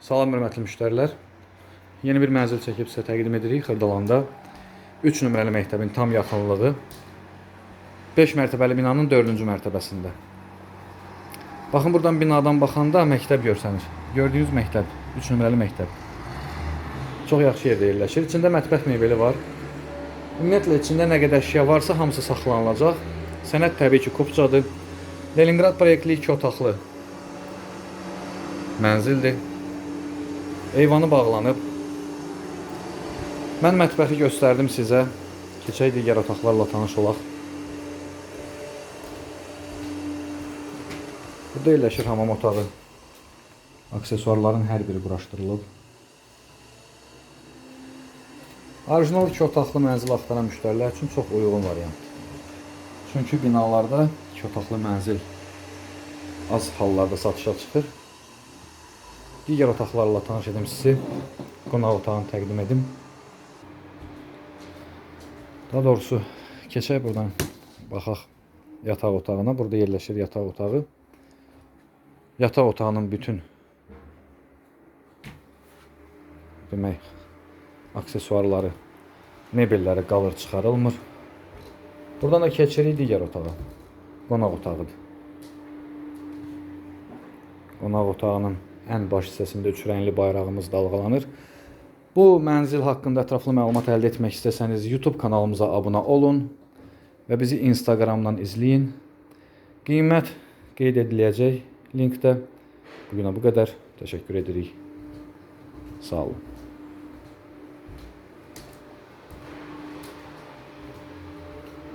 Salam hörmətli müştərilər. Yeni bir mənzil çəkib sizə təqdim edirik Xırdalanda. 3 nömrəli məktəbin tam yaxınlığı 5 mərtəbəli binanın 4-cü mərtəbəsində. Baxın buradan binadan baxanda məktəb görsənir. Gördüyünüz məktəb, 3 nömrəli məktəb. Çox yaxşı yerdə yerləşir. İçində mətbəx mebeli var. Ümumiyyətlə içində nə qədər əşya varsa hamısı saxlanılacaq. Sənəd təbii ki, kupçadır. Leningrad proyektli 2 otaqlı mənzildir. Eyvanı bağlanıb. Mən mətbəxi göstərdim sizə. Keçək digər otaqlarla tanış olaq. Burada yerləşir hamam otağı. Aksesuarların hər biri quraşdırılıb. Orijinal iki otaqlı mənzil axtaran müştərilər üçün çox uyğun variant. Çünki binalarda iki otaqlı mənzil az hallarda satışa çıxır. Digər otaqlarla tanış edim sizi. Qonaq otağını təqdim edim. Daha doğrusu keçək buradan baxaq yataq otağına. Burada yerləşir yataq otağı. Yataq otağının bütün demək aksesuarları, mebelləri qalır çıxarılmır. Buradan da keçirik digər otağa. Qonaq otağıdır. Qonaq otağının ən baş hissəsində üç rəngli bayrağımız dalğalanır. Bu mənzil haqqında ətraflı məlumat əldə etmək istəsəniz YouTube kanalımıza abunə olun və bizi Instagramdan izləyin. Qiymət qeyd ediləcək linkdə. Bu günə bu qədər. Təşəkkür edirik. Sağ olun.